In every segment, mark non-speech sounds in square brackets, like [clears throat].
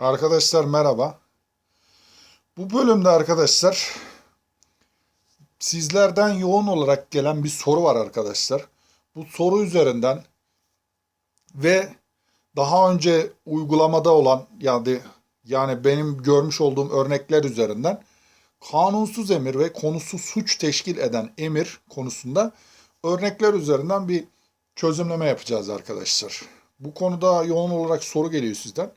Arkadaşlar merhaba. Bu bölümde arkadaşlar sizlerden yoğun olarak gelen bir soru var arkadaşlar. Bu soru üzerinden ve daha önce uygulamada olan yani yani benim görmüş olduğum örnekler üzerinden kanunsuz emir ve konusu suç teşkil eden emir konusunda örnekler üzerinden bir çözümleme yapacağız arkadaşlar. Bu konuda yoğun olarak soru geliyor sizden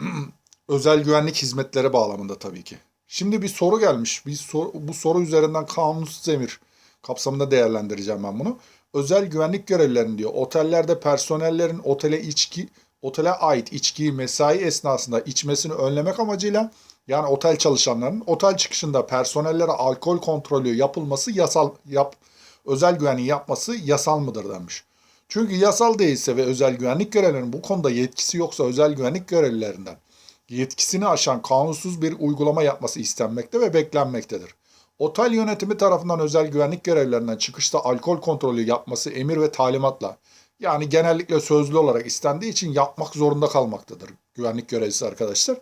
[clears throat] özel güvenlik hizmetleri bağlamında tabii ki. Şimdi bir soru gelmiş. Bir soru, bu soru üzerinden kanunsuz emir kapsamında değerlendireceğim ben bunu. Özel güvenlik görevlilerinin diyor. Otellerde personellerin otele içki, otele ait içkiyi mesai esnasında içmesini önlemek amacıyla yani otel çalışanlarının otel çıkışında personellere alkol kontrolü yapılması yasal yap özel güvenliği yapması yasal mıdır demiş. Çünkü yasal değilse ve özel güvenlik görevlilerinin bu konuda yetkisi yoksa özel güvenlik görevlilerinden yetkisini aşan kanunsuz bir uygulama yapması istenmekte ve beklenmektedir. Otel yönetimi tarafından özel güvenlik görevlilerinden çıkışta alkol kontrolü yapması emir ve talimatla yani genellikle sözlü olarak istendiği için yapmak zorunda kalmaktadır güvenlik görevlisi arkadaşlar.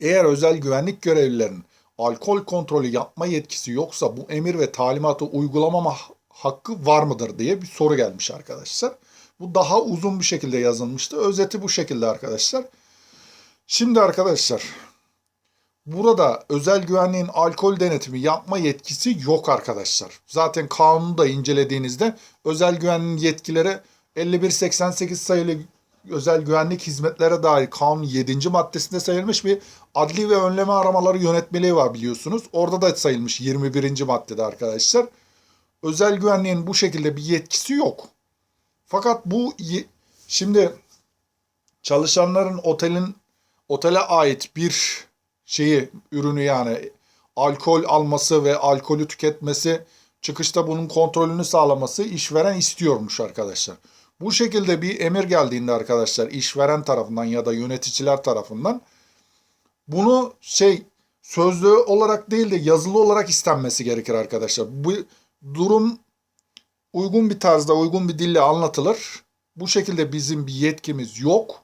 Eğer özel güvenlik görevlilerinin alkol kontrolü yapma yetkisi yoksa bu emir ve talimatı uygulamama hakkı var mıdır diye bir soru gelmiş arkadaşlar. Bu daha uzun bir şekilde yazılmıştı. Özeti bu şekilde arkadaşlar. Şimdi arkadaşlar burada özel güvenliğin alkol denetimi yapma yetkisi yok arkadaşlar. Zaten kanunu da incelediğinizde özel güvenliğin yetkileri 5188 sayılı özel güvenlik hizmetlere dair kanun 7. maddesinde sayılmış bir adli ve önleme aramaları yönetmeliği var biliyorsunuz. Orada da sayılmış 21. maddede arkadaşlar. Özel güvenliğin bu şekilde bir yetkisi yok. Fakat bu şimdi çalışanların otelin otele ait bir şeyi ürünü yani alkol alması ve alkolü tüketmesi çıkışta bunun kontrolünü sağlaması işveren istiyormuş arkadaşlar. Bu şekilde bir emir geldiğinde arkadaşlar işveren tarafından ya da yöneticiler tarafından bunu şey sözlü olarak değil de yazılı olarak istenmesi gerekir arkadaşlar. Bu durum uygun bir tarzda uygun bir dille anlatılır. Bu şekilde bizim bir yetkimiz yok.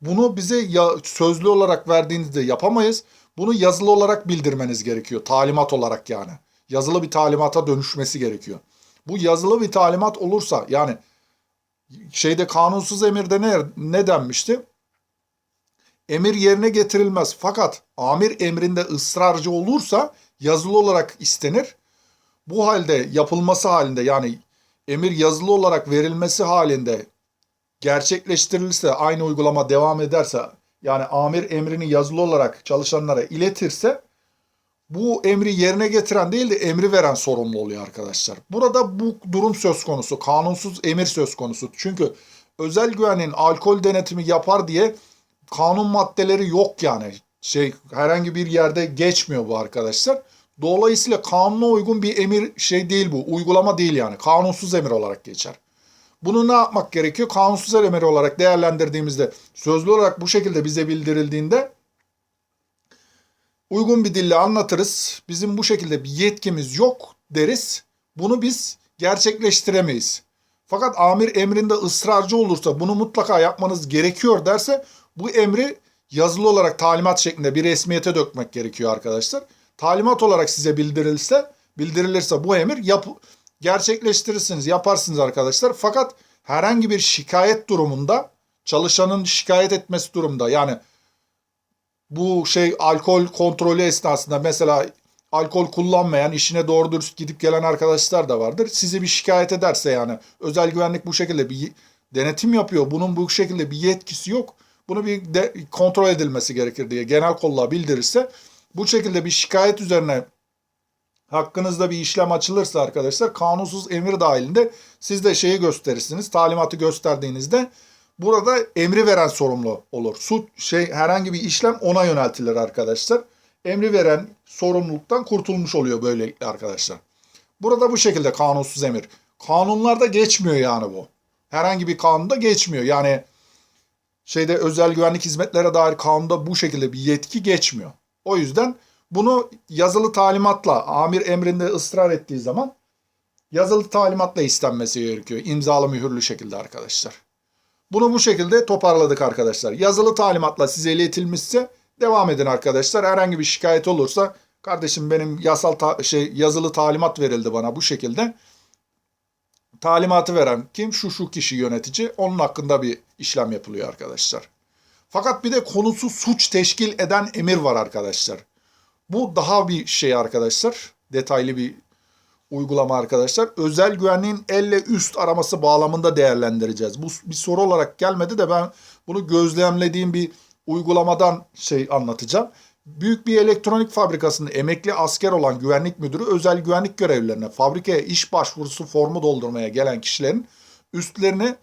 Bunu bize ya, sözlü olarak verdiğinizde yapamayız. Bunu yazılı olarak bildirmeniz gerekiyor. Talimat olarak yani. Yazılı bir talimata dönüşmesi gerekiyor. Bu yazılı bir talimat olursa yani şeyde kanunsuz emirde ne, ne denmişti? Emir yerine getirilmez. Fakat amir emrinde ısrarcı olursa yazılı olarak istenir. Bu halde yapılması halinde yani emir yazılı olarak verilmesi halinde gerçekleştirilirse aynı uygulama devam ederse yani amir emrini yazılı olarak çalışanlara iletirse bu emri yerine getiren değil de emri veren sorumlu oluyor arkadaşlar. Burada bu durum söz konusu. Kanunsuz emir söz konusu. Çünkü özel güvenliğin alkol denetimi yapar diye kanun maddeleri yok yani. Şey herhangi bir yerde geçmiyor bu arkadaşlar. Dolayısıyla kanuna uygun bir emir şey değil bu. Uygulama değil yani. Kanunsuz emir olarak geçer. Bunu ne yapmak gerekiyor? Kanunsuz emir olarak değerlendirdiğimizde sözlü olarak bu şekilde bize bildirildiğinde uygun bir dille anlatırız. Bizim bu şekilde bir yetkimiz yok deriz. Bunu biz gerçekleştiremeyiz. Fakat amir emrinde ısrarcı olursa bunu mutlaka yapmanız gerekiyor derse bu emri yazılı olarak talimat şeklinde bir resmiyete dökmek gerekiyor arkadaşlar. Talimat olarak size bildirilse, bildirilirse bu emir yap, gerçekleştirirsiniz, yaparsınız arkadaşlar. Fakat herhangi bir şikayet durumunda çalışanın şikayet etmesi durumda yani bu şey alkol kontrolü esnasında mesela alkol kullanmayan işine doğru dürüst gidip gelen arkadaşlar da vardır. Sizi bir şikayet ederse yani özel güvenlik bu şekilde bir denetim yapıyor. Bunun bu şekilde bir yetkisi yok. Bunu bir de kontrol edilmesi gerekir diye genel kolluğa bildirirse bu şekilde bir şikayet üzerine hakkınızda bir işlem açılırsa arkadaşlar kanunsuz emir dahilinde siz de şeyi gösterirsiniz. Talimatı gösterdiğinizde burada emri veren sorumlu olur. Suç şey herhangi bir işlem ona yöneltilir arkadaşlar. Emri veren sorumluluktan kurtulmuş oluyor böylelikle arkadaşlar. Burada bu şekilde kanunsuz emir. Kanunlarda geçmiyor yani bu. Herhangi bir kanunda geçmiyor. Yani şeyde özel güvenlik hizmetlere dair kanunda bu şekilde bir yetki geçmiyor. O yüzden bunu yazılı talimatla amir emrinde ısrar ettiği zaman yazılı talimatla istenmesi gerekiyor. İmzalı mühürlü şekilde arkadaşlar. Bunu bu şekilde toparladık arkadaşlar. Yazılı talimatla size iletilmişse devam edin arkadaşlar. Herhangi bir şikayet olursa kardeşim benim yasal ta- şey yazılı talimat verildi bana bu şekilde. Talimatı veren kim? Şu şu kişi yönetici. Onun hakkında bir işlem yapılıyor arkadaşlar. Fakat bir de konusu suç teşkil eden emir var arkadaşlar. Bu daha bir şey arkadaşlar. Detaylı bir uygulama arkadaşlar. Özel güvenliğin elle üst araması bağlamında değerlendireceğiz. Bu bir soru olarak gelmedi de ben bunu gözlemlediğim bir uygulamadan şey anlatacağım. Büyük bir elektronik fabrikasında emekli asker olan güvenlik müdürü özel güvenlik görevlilerine fabrikaya iş başvurusu formu doldurmaya gelen kişilerin üstlerini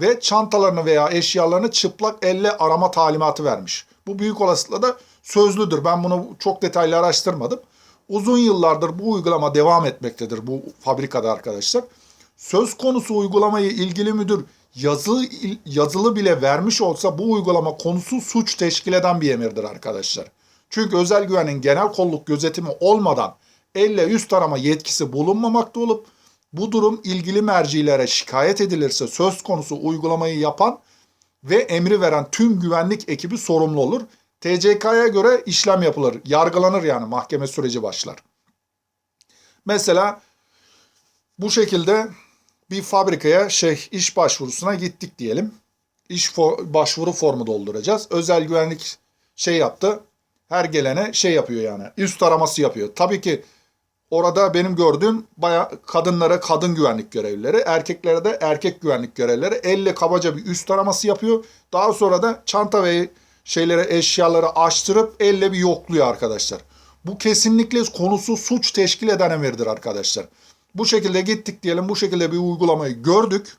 ve çantalarını veya eşyalarını çıplak elle arama talimatı vermiş. Bu büyük olasılıkla da sözlüdür. Ben bunu çok detaylı araştırmadım. Uzun yıllardır bu uygulama devam etmektedir bu fabrikada arkadaşlar. Söz konusu uygulamayı ilgili müdür yazı, yazılı bile vermiş olsa bu uygulama konusu suç teşkil eden bir emirdir arkadaşlar. Çünkü özel güvenin genel kolluk gözetimi olmadan elle üst arama yetkisi bulunmamakta olup bu durum ilgili mercilere şikayet edilirse söz konusu uygulamayı yapan ve emri veren tüm güvenlik ekibi sorumlu olur. TCK'ya göre işlem yapılır, yargılanır yani mahkeme süreci başlar. Mesela bu şekilde bir fabrikaya şey iş başvurusuna gittik diyelim. İş fo- başvuru formu dolduracağız. Özel güvenlik şey yaptı. Her gelene şey yapıyor yani. Üst araması yapıyor. Tabii ki orada benim gördüğüm baya kadınlara kadın güvenlik görevlileri, erkeklere de erkek güvenlik görevlileri elle kabaca bir üst araması yapıyor. Daha sonra da çanta ve şeylere eşyaları açtırıp elle bir yokluyor arkadaşlar. Bu kesinlikle konusu suç teşkil eden emirdir arkadaşlar. Bu şekilde gittik diyelim bu şekilde bir uygulamayı gördük.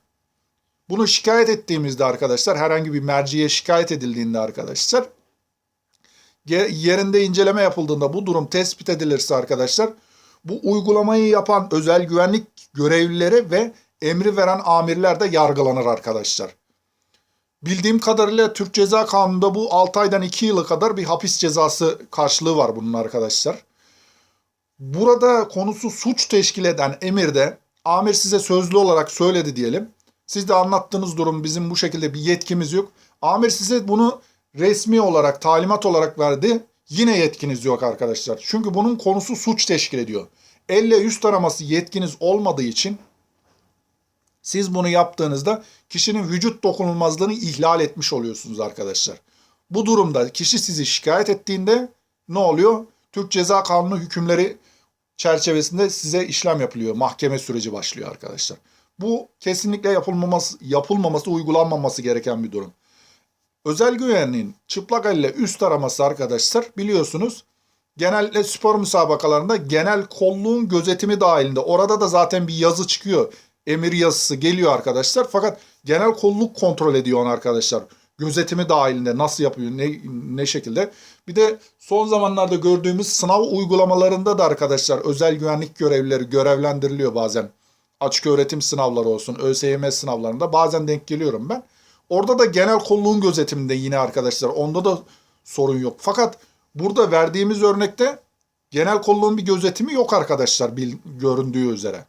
Bunu şikayet ettiğimizde arkadaşlar herhangi bir merciye şikayet edildiğinde arkadaşlar yerinde inceleme yapıldığında bu durum tespit edilirse arkadaşlar bu uygulamayı yapan özel güvenlik görevlileri ve emri veren amirler de yargılanır arkadaşlar. Bildiğim kadarıyla Türk Ceza Kanunu'nda bu 6 aydan 2 yıla kadar bir hapis cezası karşılığı var bunun arkadaşlar. Burada konusu suç teşkil eden emirde amir size sözlü olarak söyledi diyelim. Siz de anlattığınız durum bizim bu şekilde bir yetkimiz yok. Amir size bunu resmi olarak talimat olarak verdi. Yine yetkiniz yok arkadaşlar. Çünkü bunun konusu suç teşkil ediyor. Elle üst araması yetkiniz olmadığı için siz bunu yaptığınızda kişinin vücut dokunulmazlığını ihlal etmiş oluyorsunuz arkadaşlar. Bu durumda kişi sizi şikayet ettiğinde ne oluyor? Türk Ceza Kanunu hükümleri çerçevesinde size işlem yapılıyor. Mahkeme süreci başlıyor arkadaşlar. Bu kesinlikle yapılmaması, yapılmaması, uygulanmaması gereken bir durum. Özel güvenliğin çıplak elle üst araması arkadaşlar biliyorsunuz genelde spor müsabakalarında genel kolluğun gözetimi dahilinde. Orada da zaten bir yazı çıkıyor. Emir yazısı geliyor arkadaşlar. Fakat genel kolluk kontrol ediyor onu arkadaşlar. Gözetimi dahilinde nasıl yapıyor, ne, ne şekilde. Bir de son zamanlarda gördüğümüz sınav uygulamalarında da arkadaşlar özel güvenlik görevlileri görevlendiriliyor bazen. Açık öğretim sınavları olsun, ÖSYM sınavlarında bazen denk geliyorum ben. Orada da genel kolluğun gözetiminde yine arkadaşlar. Onda da sorun yok. Fakat burada verdiğimiz örnekte genel kolluğun bir gözetimi yok arkadaşlar bil, göründüğü üzere.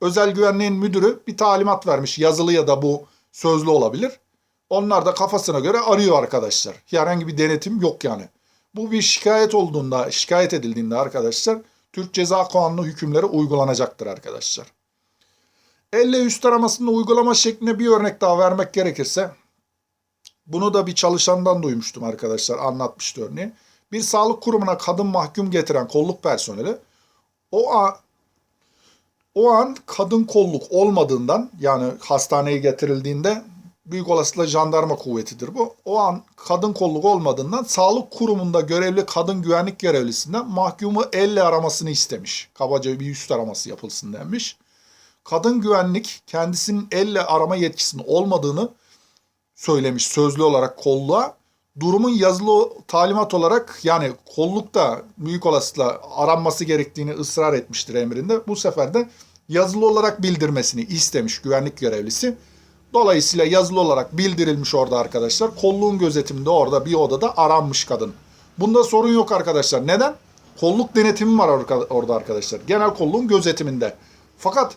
Özel güvenliğin müdürü bir talimat vermiş. Yazılı ya da bu sözlü olabilir. Onlar da kafasına göre arıyor arkadaşlar. Herhangi bir denetim yok yani. Bu bir şikayet olduğunda, şikayet edildiğinde arkadaşlar Türk Ceza Kanunu hükümleri uygulanacaktır arkadaşlar. Elle üst aramasında uygulama şekline bir örnek daha vermek gerekirse bunu da bir çalışandan duymuştum arkadaşlar anlatmıştı örneği. Bir sağlık kurumuna kadın mahkum getiren kolluk personeli o an, o an kadın kolluk olmadığından yani hastaneye getirildiğinde büyük olasılıkla jandarma kuvvetidir bu. O an kadın kolluk olmadığından sağlık kurumunda görevli kadın güvenlik görevlisinden mahkumu elle aramasını istemiş. Kabaca bir üst araması yapılsın denmiş kadın güvenlik kendisinin elle arama yetkisinin olmadığını söylemiş sözlü olarak kolluğa. Durumun yazılı talimat olarak yani kollukta büyük olasılıkla aranması gerektiğini ısrar etmiştir emrinde. Bu sefer de yazılı olarak bildirmesini istemiş güvenlik görevlisi. Dolayısıyla yazılı olarak bildirilmiş orada arkadaşlar. Kolluğun gözetiminde orada bir odada aranmış kadın. Bunda sorun yok arkadaşlar. Neden? Kolluk denetimi var orada arkadaşlar. Genel kolluğun gözetiminde. Fakat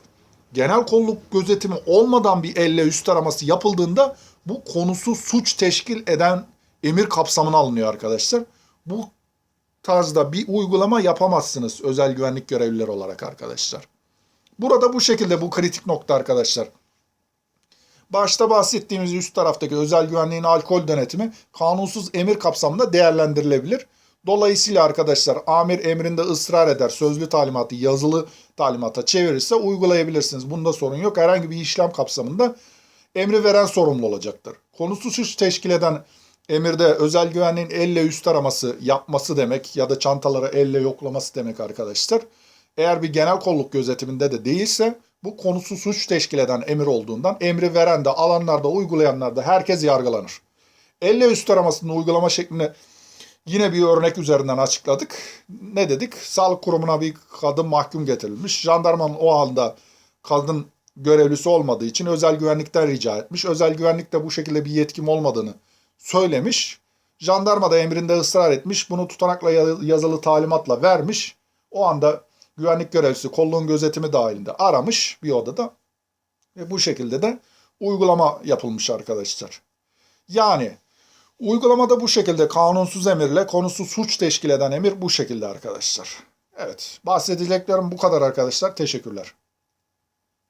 genel kolluk gözetimi olmadan bir elle üst araması yapıldığında Bu konusu suç teşkil eden emir kapsamına alınıyor arkadaşlar. Bu tarzda bir uygulama yapamazsınız özel güvenlik görevlileri olarak arkadaşlar. Burada bu şekilde bu kritik nokta arkadaşlar. Başta bahsettiğimiz üst taraftaki özel güvenliğin alkol denetimi kanunsuz emir kapsamında değerlendirilebilir. Dolayısıyla arkadaşlar amir emrinde ısrar eder, sözlü talimatı yazılı talimata çevirirse uygulayabilirsiniz. Bunda sorun yok. Herhangi bir işlem kapsamında emri veren sorumlu olacaktır. Konusu suç teşkil eden emirde özel güvenliğin elle üst araması yapması demek ya da çantaları elle yoklaması demek arkadaşlar. Eğer bir genel kolluk gözetiminde de değilse bu konusu suç teşkil eden emir olduğundan emri veren de alanlarda uygulayanlar da herkes yargılanır. Elle üst aramasının uygulama şeklini yine bir örnek üzerinden açıkladık. Ne dedik? Sağlık kurumuna bir kadın mahkum getirilmiş. Jandarmanın o anda kadın görevlisi olmadığı için özel güvenlikten rica etmiş. Özel güvenlik de bu şekilde bir yetkim olmadığını söylemiş. Jandarma da emrinde ısrar etmiş. Bunu tutanakla ya- yazılı talimatla vermiş. O anda güvenlik görevlisi kolluğun gözetimi dahilinde aramış bir odada. Ve bu şekilde de uygulama yapılmış arkadaşlar. Yani uygulamada bu şekilde kanunsuz emirle konusu suç teşkil eden emir bu şekilde arkadaşlar. Evet bahsedeceklerim bu kadar arkadaşlar. Teşekkürler.